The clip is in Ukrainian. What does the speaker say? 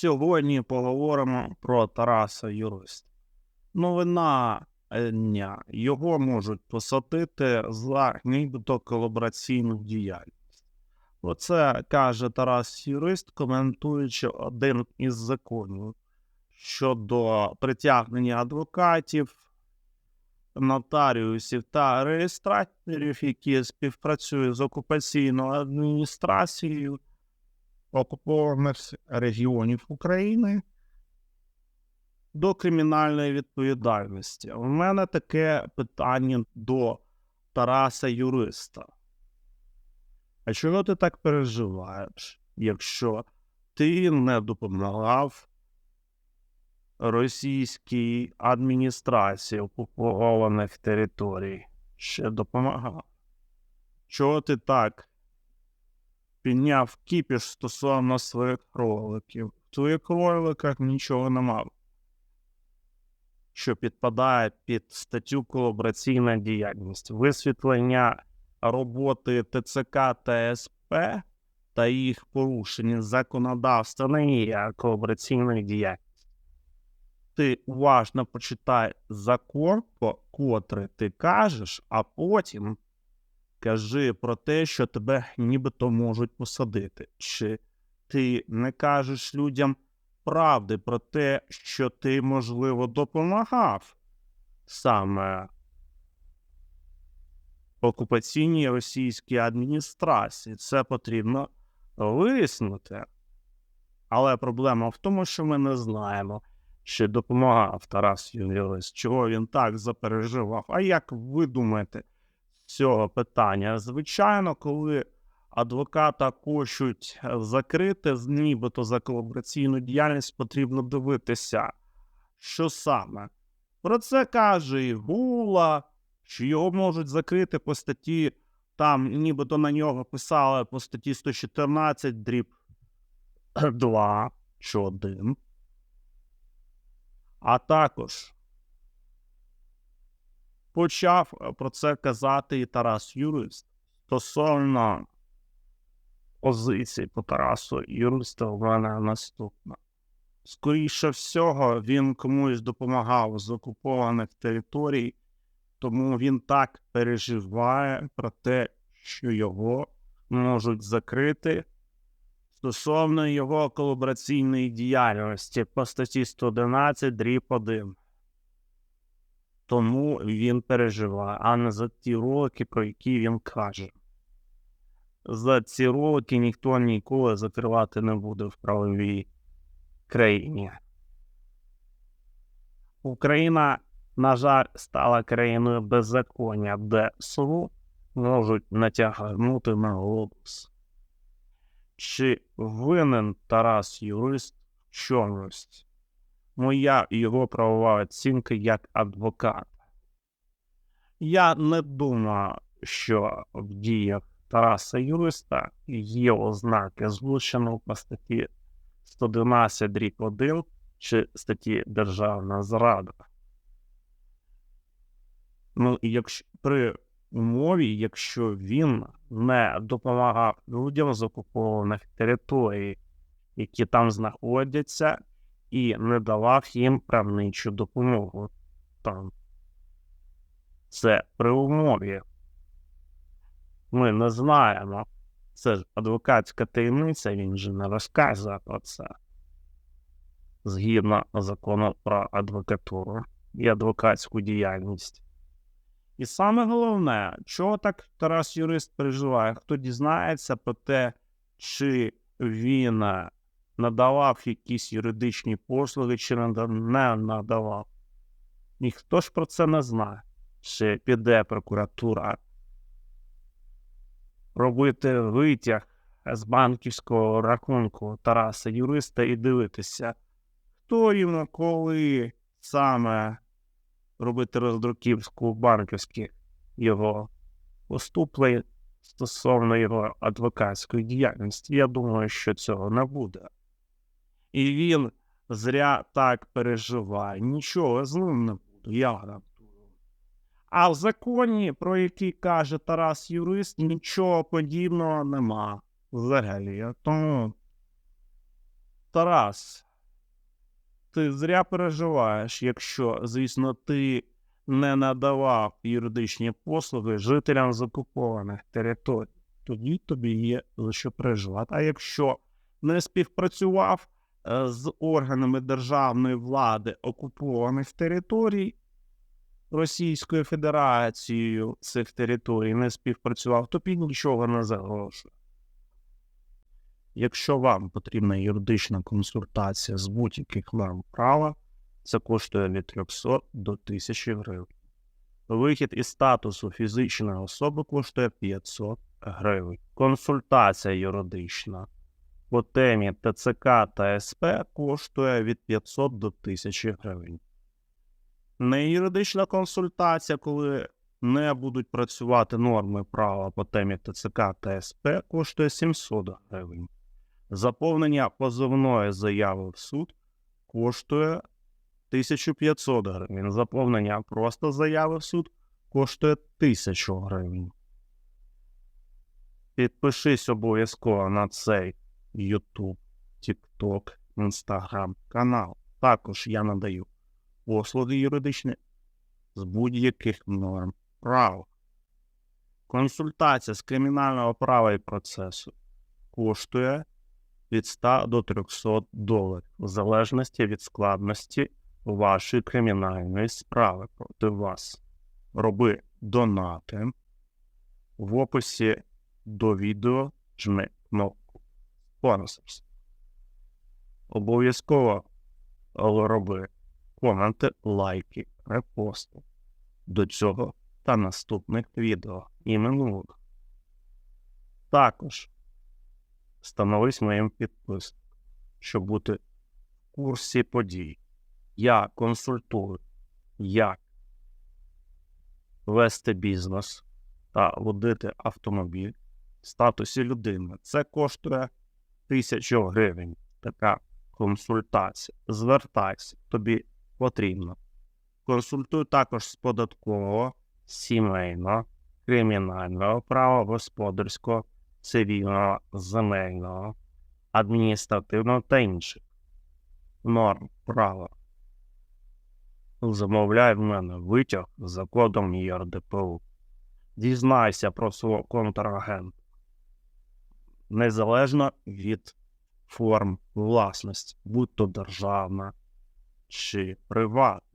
Сьогодні поговоримо про Тараса Юриста. Новина е, дня. Його можуть посадити за нібито колабораційну діяльність. Оце каже Тарас Юрист, коментуючи один із законів щодо притягнення адвокатів, нотаріусів та реєстраторів, які співпрацюють з окупаційною адміністрацією окупованих регіонів України до кримінальної відповідальності. У мене таке питання до Тараса Юриста. А чого ти так переживаєш, якщо ти не допомагав російській адміністрації окупованих територій? Ще допомагав? Чого ти так підняв кіпіш стосовно своїх роликів? В твоїх роликах нічого нема, що підпадає під статтю колабораційна діяльність, висвітлення роботи ТЦК та СП та їх порушення законодавства не є колабораційною діяльністю. Ти уважно почитай закон, по котрий ти кажеш, а потім кажи про те, що тебе нібито можуть посадити. Чи ти не кажеш людям правди про те, що ти, можливо, допомагав саме окупаційній російській адміністрації. Це потрібно вияснити. Але проблема в тому, що ми не знаємо, чи допомагав Тарас Юрійович, чого він так запереживав. А як ви думаєте цього питання? Звичайно, коли адвоката хочуть закрити, з нібито за колабораційну діяльність потрібно дивитися, що саме. Про це каже і Гула, що його можуть закрити по статті, там нібито на нього писали по статті 114 дріб 2 чи 1. А також почав про це казати і Тарас Юрист стосовно позиції по Тарасу Юриста у мене наступна. Скоріше всього, він комусь допомагав з окупованих територій, тому він так переживає про те, що його можуть закрити стосовно його колабораційної діяльності по статті 111 дріб 1. Тому він переживає, а не за ті ролики, про які він каже. За ці ролики ніхто ніколи закривати не буде в правовій країні. Україна, на жаль, стала країною беззаконня, де СУ можуть натягнути на глобус. Чи винен Тарас Юрист в чомусь? Моя його правова оцінка як адвоката. Я не думаю, що в діях Тараса Юриста є ознаки злочину по статті 112 дріб 1 чи статті Державна зрада. Ну, якщо при умові, якщо він не допомагав людям з окупованих територій, які там знаходяться, і не давав їм правничу допомогу там. Це при умові. Ми не знаємо. Це ж адвокатська таємниця, він же не розказує про це. Згідно закону про адвокатуру і адвокатську діяльність. І саме головне, чого так Тарас Юрист переживає, хто дізнається про те, чи він надавав якісь юридичні послуги, чи не надавав. Ніхто ж про це не знає, чи піде прокуратура робити витяг з банківського рахунку Тараса Юриста і дивитися, хто рівно коли саме робити роздруківську банківських його поступлень стосовно його адвокатської діяльності. Я думаю, що цього не буде. І він зря так переживає. Нічого з ним не буде, я гарантую. А в законі, про який каже Тарас Юрист, нічого подібного нема взагалі. Тому, Тарас, ти зря переживаєш, якщо, звісно, ти не надавав юридичні послуги жителям з окупованих територій. Тоді тобі є за що переживати. А якщо не співпрацював з органами державної влади окупованих територій Російською Федерацією цих територій не співпрацював, то тобі нічого не загрожує. Якщо вам потрібна юридична консультація з будь-яких норм права, це коштує від 300 до 1000 гривень. Вихід із статусу фізичної особи коштує 500 гривень. Консультація юридична по темі ТЦК та СП коштує від 500 до 1000 гривень. Неюридична консультація, коли не будуть працювати норми права по темі ТЦК та СП, коштує 700 гривень. Заповнення позовної заяви в суд коштує 1500 гривень. Заповнення просто заяви в суд коштує 1000 гривень. Підпишись обов'язково на цей YouTube, TikTok, Instagram канал. Також я надаю послуги юридичні з будь-яких норм права. Консультація з кримінального права і процесу коштує від 100 до 300 доларів, в залежності від складності вашої кримінальної справи проти вас. Роби донати. В описі до відео жми кнопку Sponsors. Обов'язково роби коменти, лайки, репости до цього та наступних відео і минулих. Також становись моїм підписником, щоб бути в курсі подій. Я консультую, як вести бізнес та водити автомобіль в статусі людини. Це коштує тисячу гривень. Така консультація. Звертайся, тобі потрібно. Консультую також з податкового, сімейного, кримінального права, господарського, цивільного, земельного, адміністративного та інших норм права. Замовляй в мене витяг за кодом ЄРДПУ. Дізнайся про свого контрагента. Незалежно від форм власності, будь то державна чи приватна.